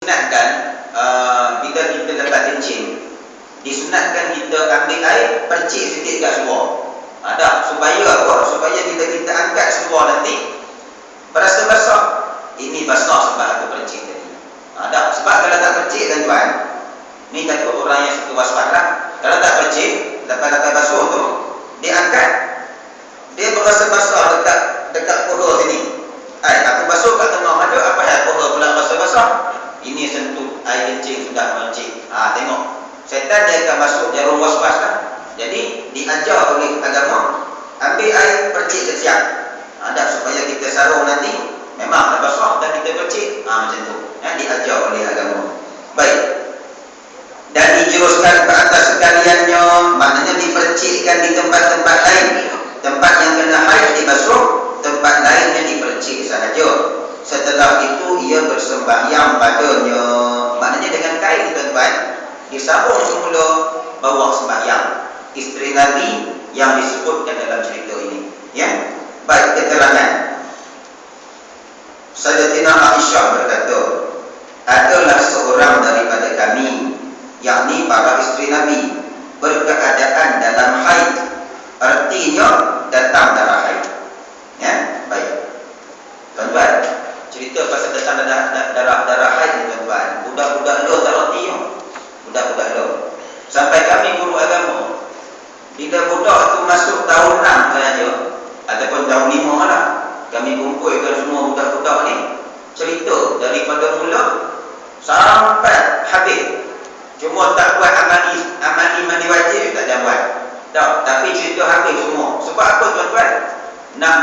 disunatkan uh, bila kita dapat kencing disunatkan kita ambil air percik sikit kat seluar ada supaya apa? Supaya bila kita angkat seluar nanti berasa basah. Ini basah sebab aku percik tadi. Ada sebab kalau tak percik tuan-tuan ni takut orang yang suka waspas lah kalau tak percik lepas-lepas basuh tu dia angkat dia berasa basah dekat dekat pohon sini Ay, aku basuh kat tengah ada apa yang pohon pula rasa basah ini sentuh air kencing sudah mencik. Ha, tengok. Setan dia akan masuk jarum waspas kan. Jadi diajar oleh agama ambil air percik kesiap. Ada supaya kita sarung nanti memang dah basah dan kita percik. Ha, macam tu. Ya, diajar oleh agama. Baik. Dan dijuruskan ke atas sekaliannya maknanya dipercikkan di tempat-tempat lain. Tempat yang kena haid dibasuh, tempat lainnya dipercik sahaja setelah itu ia bersembahyang padanya maknanya dengan kain tuan-tuan disambung semula bawa sembahyang isteri Nabi yang disebutkan dalam cerita ini ya? Baik keterangan. Sayyidatina Aisyah berkata adalah seorang daripada kami yakni para isteri Nabi berkeadaan dalam haid. Artinya datang darah haid. Ya? Baik. Tuan-tuan cerita pasal datang darah darah, darah ni tuan-tuan. Budak-budak lo tak reti yo. Budak-budak lo. Sampai kami guru agama. Bila budak tu masuk tahun 6 saja 5 lah. Kami kumpulkan semua budak-budak ni cerita daripada mula sampai habis. Cuma tak buat amali amali mandi wajib tak ada buat. Tak, tapi cerita habis semua. Sebab apa tuan-tuan? Nak